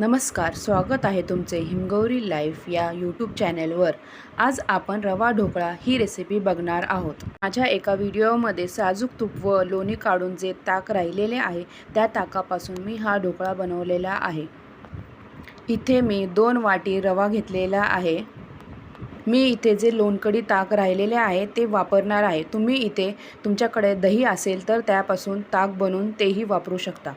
नमस्कार स्वागत आहे तुमचे हिमगौरी लाईफ या यूट्यूब चॅनेलवर. आज आपण रवा ढोकळा ही रेसिपी बघणार आहोत. माझ्या एका व्हिडिओमध्ये साजूक तूप व लोणी काढून जे ताक राहिलेले आहे त्या ताकापासून मी हा ढोकळा बनवलेला आहे. इथे मी दोन वाटी रवा घेतलेला आहे. मी इथे जे लोणकडी ताक राहिलेले आहे ते वापरणार आहे. तुम्ही इथे तुमच्याकडे दही असेल तर त्यापासून ताक बनवून तेही वापरू शकता.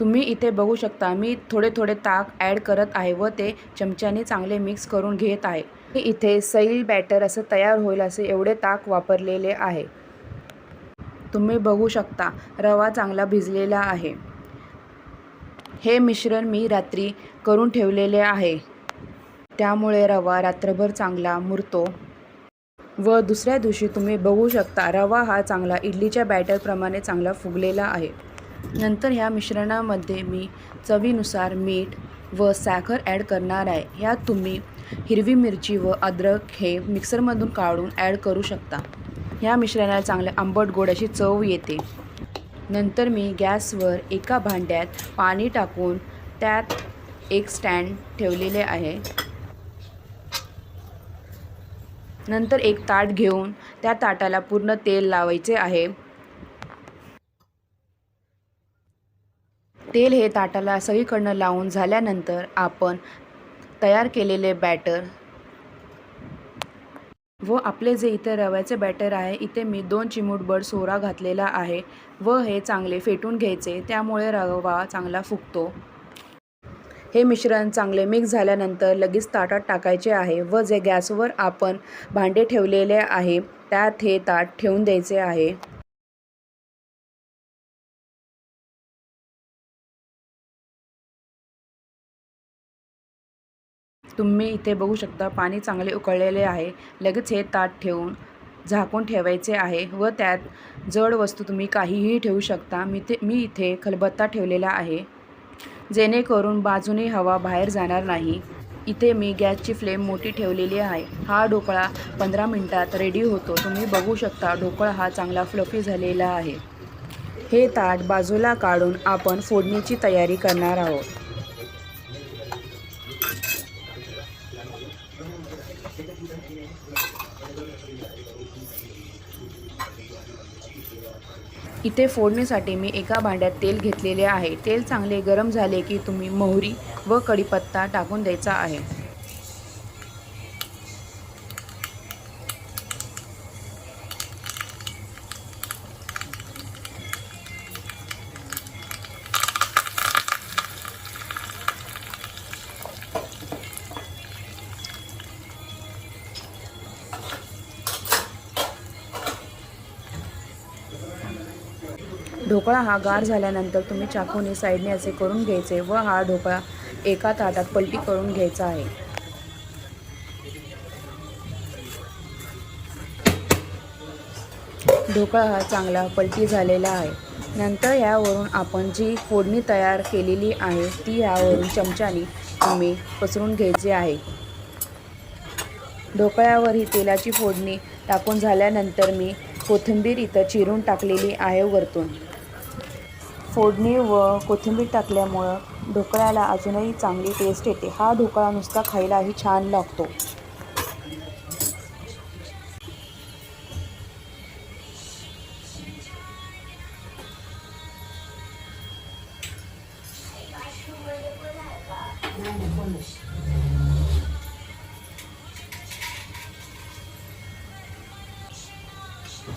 तुम्ही इथे बघू शकता मी थोडे थोडे ताक ॲड करत आहे व ते चमच्याने चांगले मिक्स करून घेत आहे. मी इथे सैल बॅटर असं तयार होईल असे एवढे ताक वापरलेले आहे. तुम्ही बघू शकता रवा चांगला भिजलेला आहे. हे मिश्रण मी रात्री करून ठेवलेले आहे. त्यामुळे रवा रात्रभर चांगला मुरतो. व दुसऱ्या दिवशी तुम्ही बघू शकता रवा हा चांगला इडलीच्या बॅटरप्रमाणे चांगला फुगलेला आहे. नंतर ह्या मिश्रणामध्ये मी चवीनुसार मीठ व साखर ॲड करणार आहे. ह्यात तुम्ही हिरवी मिरची व अद्रक हे मिक्सरमधून काढून ॲड करू शकता. ह्या मिश्रणाला चांगले आंबट गोड अशी चव येते. नंतर मी गॅसवर एका भांड्यात पाणी टाकून त्यात एक स्टँड ठेवलेले आहे. नंतर एक ताट घेऊन त्या ताटाला पूर्ण तेल लावायचे आहे. तेल हे ताटाला सगळीकडनं लावून झाल्यानंतर आपण तयार केलेले बॅटर व आपले जे इथे रव्याचे बॅटर आहे इथे मी दोन चिमूटभर सोरा घातलेला आहे व हे चांगले फेटून घ्यायचे. त्यामुळे रवा चांगला फुगतो. हे मिश्रण चांगले मिक्स झाल्यानंतर लगेच ताटात टाकायचे आहे व जे गॅसवर आपण भांडे ठेवलेले आहे त्यात हे ताट ठेवून द्यायचे आहे. तुम्ही इथे बघू शकता पाणी चांगले उकळलेले आहे. लगेच हे ताट ठेवून झाकून ठेवायचे आहे व त्यात जड वस्तू तुम्ही काहीही ठेवू शकता. मी ते मी इथे खलबत्ता ठेवलेला आहे. जेणेकरून बाजूने हवा बाहेर जाणार नाही. इथे मी गॅसची फ्लेम मोठी ठेवलेली आहे. हा ढोकळा पंधरा मिनटात रेडी होतो. तुम्ही बघू शकता ढोकळा हा चांगला फ्लफी झालेला आहे. हे ताट बाजूला काढून आपण फोडणीची तयारी करणार आहोत. इथे फोडणीसाठी मी एका भांड्यात तेल घेतलेले आहे. तेल चांगले गरम झाले की तुम्ही मोहरी व कढीपत्ता टाकून द्यायचा आहे. ढोकळा हा गार झाल्यानंतर तुम्ही चाकूने साईडने असे करून घ्यायचे व हा ढोकळा एका ताटात पलटी करून घ्यायचा आहे. ढोकळा हा चांगला पलटी झालेला आहे. नंतर यावरून आपण जी फोडणी तयार केलेली आहे ती यावरून चमच्याने तुम्ही पसरून घ्यायची आहे. ढोकळ्यावर ही तेलाची फोडणी टाकून झाल्यानंतर मी कोथिंबीर इथं चिरून टाकलेली आहे वरतून. फोडणी व कोथिंबीर टाकल्यामुळं ढोकळ्याला अजूनही चांगली टेस्ट येते. हा ढोकळा नुसता खायलाही छान लागतो.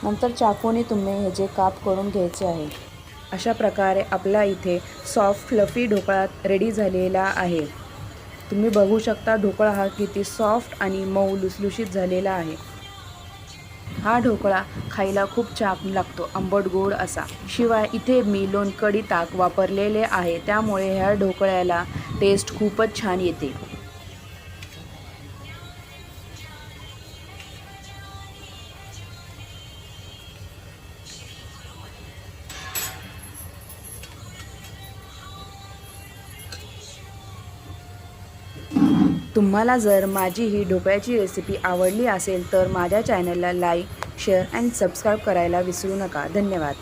नंतर चाकूने तुम्ही हे जे काप करून घ्यायचे आहे अशा प्रकारे आपला इथे सॉफ्ट फ्लफी ढोकळा रेडी झालेला आहे. तुम्ही बघू शकता ढोकळा हा किती सॉफ्ट आणि मऊ लुसलुशीत झालेला आहे. हा ढोकळा खायला खूप चाप लागतो आंबट गोड असा. शिवाय इथे मी लोणकडी ताक वापरलेले आहे त्यामुळे ह्या ढोकळ्याला टेस्ट खूपच छान येते. तुम्हाला जर माझी ही ढोकळ्याची रेसिपी आवडली असेल तर माझ्या चॅनलला लाईक शेअर अँड सबस्क्राईब करायला विसरू नका. धन्यवाद.